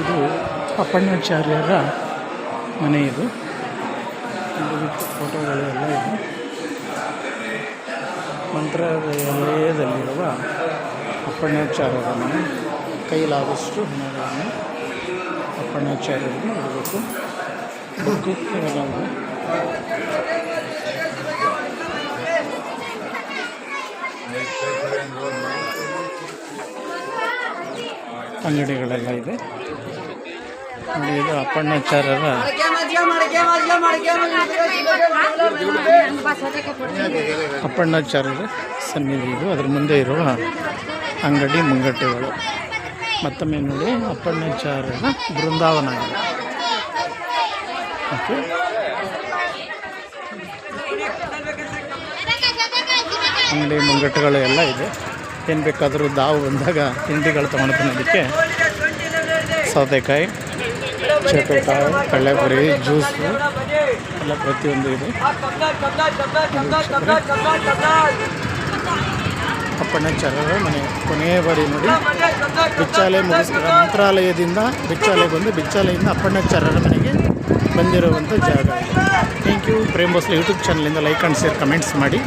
ಇದು ಅಪ್ಪಣ್ಣಾಚಾರ್ಯರ ಮನೆ ಇದು. ಫೋಟೋಗಳು ಎಲ್ಲ ಇದೆ. ಮಂತ್ರಾಲಯದಲ್ಲಿರುವ ಅಪ್ಪಣ್ಣಾಚಾರ್ಯರ ಮನೆ. ಕೈಲಾದಷ್ಟು ಹಣಗಳನ್ನು ಅಪ್ಪಣ್ಣಾಚಾರ್ಯರಿಗೆ ಇಡಬೇಕು ಇದೆ. ಅಂಗಡಿಗಳೆಲ್ಲ ಇದೆ. ನೋಡಿ, ಇದು ಅಪ್ಪಣ್ಣಾಚಾರ್ಯರ ಅಪ್ಪಣ್ಣಾಚಾರ್ಯರ ಸನ್ನಿಧಿ ಇದು. ಅದ್ರ ಮುಂದೆ ಇರುವ ಅಂಗಡಿ ಮುಂಗಟ್ಟೆಗಳು. ಮತ್ತೊಮ್ಮೆ ನೋಡಿ ಅಪ್ಪಣ್ಣಾಚಾರ್ಯರ ಬೃಂದಾವನ ಓಕೆ. ಅಂಗಡಿ ಮುಂಗಟ್ಟುಗಳು ಎಲ್ಲ ಇದೆ. ಏನು ಬೇಕಾದರೂ ದಾವು ಬಂದಾಗ ತಿಂಡಿಗಳು ತೊಗೊಂಡು ತಿನ್ನೋದಕ್ಕೆ ಸೌತೆಕಾಯಿ ಚೌತೆಕಾಯಿ ಕಡಲೆಪುರಿ ಜ್ಯೂಸು ಎಲ್ಲ ಪ್ರತಿಯೊಂದು ಇದೆ. ಅಪ್ಪಣ್ಣಾಚಾರ್ಯರ ಮನೆ ಕೊನೆಯ ಬಾರಿ ನೋಡಿ. ಬಿಚ್ಚಾಲೆ ಮುಗಿಸ್ತಾರೆ ಮಂತ್ರಾಲಯದಿಂದ ಬಿಚ್ಚಾಲೆ ಬಂದು ಬಿಚ್ಚಾಲೆಯಿಂದ ಚರರ ಮನೆಗೆ ಬಂದಿರುವಂಥ ಜಾಗ. Thank you Prem Bhosle YouTube ಚಾನಲಿಂದ like and share, comments ಮಾಡಿ.